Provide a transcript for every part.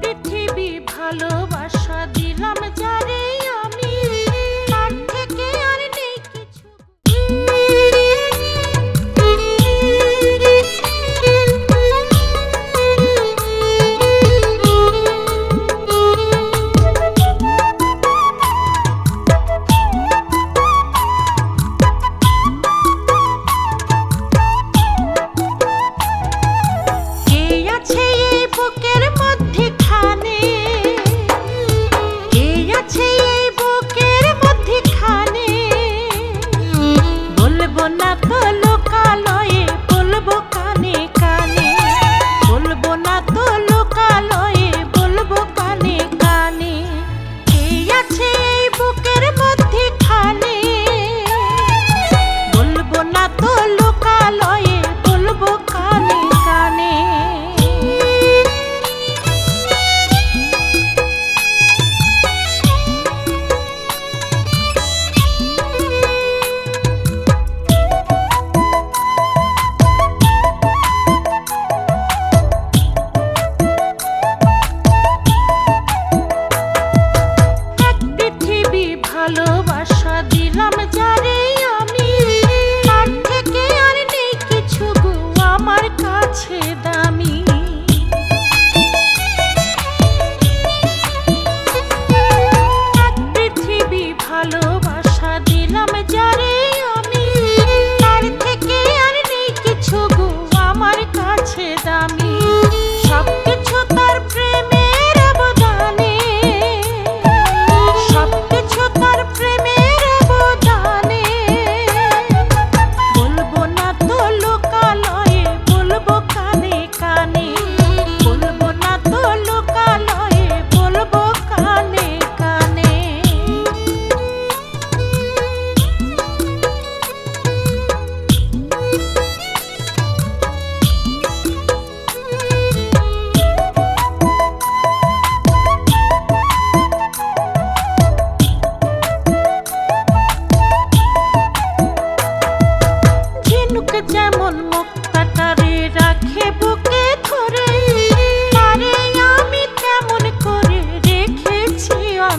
পৃথিবী ভালোবাসা দিলাম যাই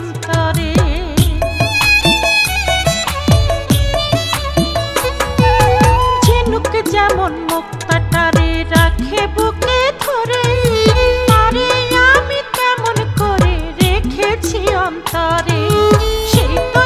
অন্তরে। ঝিনুক যেমন মুক্তাটারে রাখে বুকে ধরে তারে আমি তেমন করে রেখেছি অন্তরে? তো